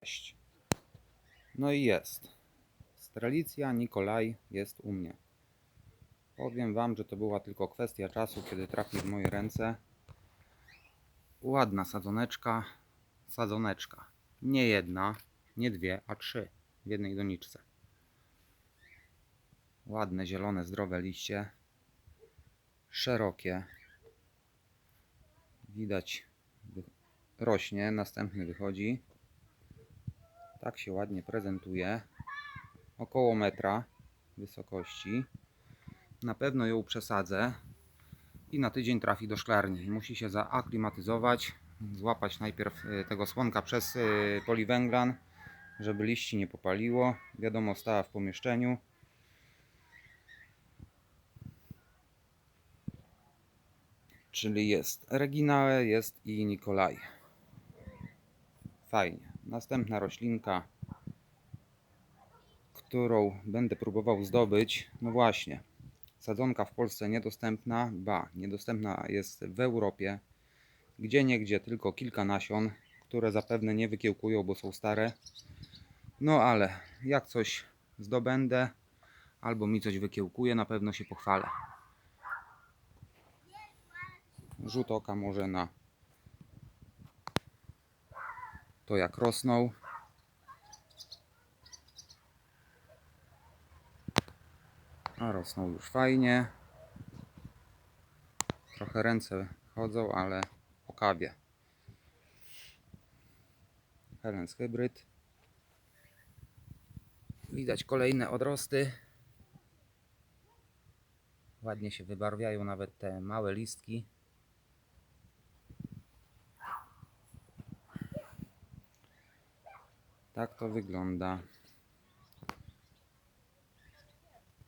Cześć. No i jest. Strelicja Nikolaj jest u mnie. Powiem Wam, że to była tylko kwestia czasu, kiedy trafi w moje ręce. Ładna sadzoneczka. Sadzoneczka. Nie jedna, nie dwie, a trzy w jednej doniczce. Ładne, zielone, zdrowe liście. Szerokie. Widać, rośnie, następny wychodzi. Tak się ładnie prezentuje. Około metra wysokości. Na pewno ją przesadzę i na tydzień trafi do szklarni. Musi się zaaklimatyzować, złapać najpierw y, tego słonka przez y, poliwęglan, żeby liści nie popaliło. Wiadomo, stała w pomieszczeniu. Czyli jest Reginale, jest i Nikolaj. Fajnie. Następna roślinka, którą będę próbował zdobyć. No właśnie, sadzonka w Polsce niedostępna, ba, niedostępna jest w Europie. Gdzie niegdzie tylko kilka nasion, które zapewne nie wykiełkują, bo są stare. No ale jak coś zdobędę, albo mi coś wykiełkuje, na pewno się pochwalę. Rzut oka może na to jak rosną. A rosną już fajnie. Trochę ręce chodzą, ale po kawie. Helens hybryd. Widać kolejne odrosty. Ładnie się wybarwiają nawet te małe listki. Tak to wygląda.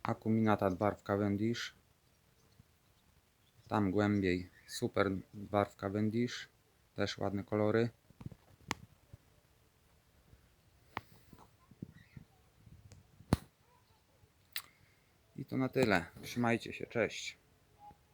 Akuminata barw Cavendish. Tam głębiej super barw Cavendish. Też ładne kolory. I to na tyle. Trzymajcie się. Cześć.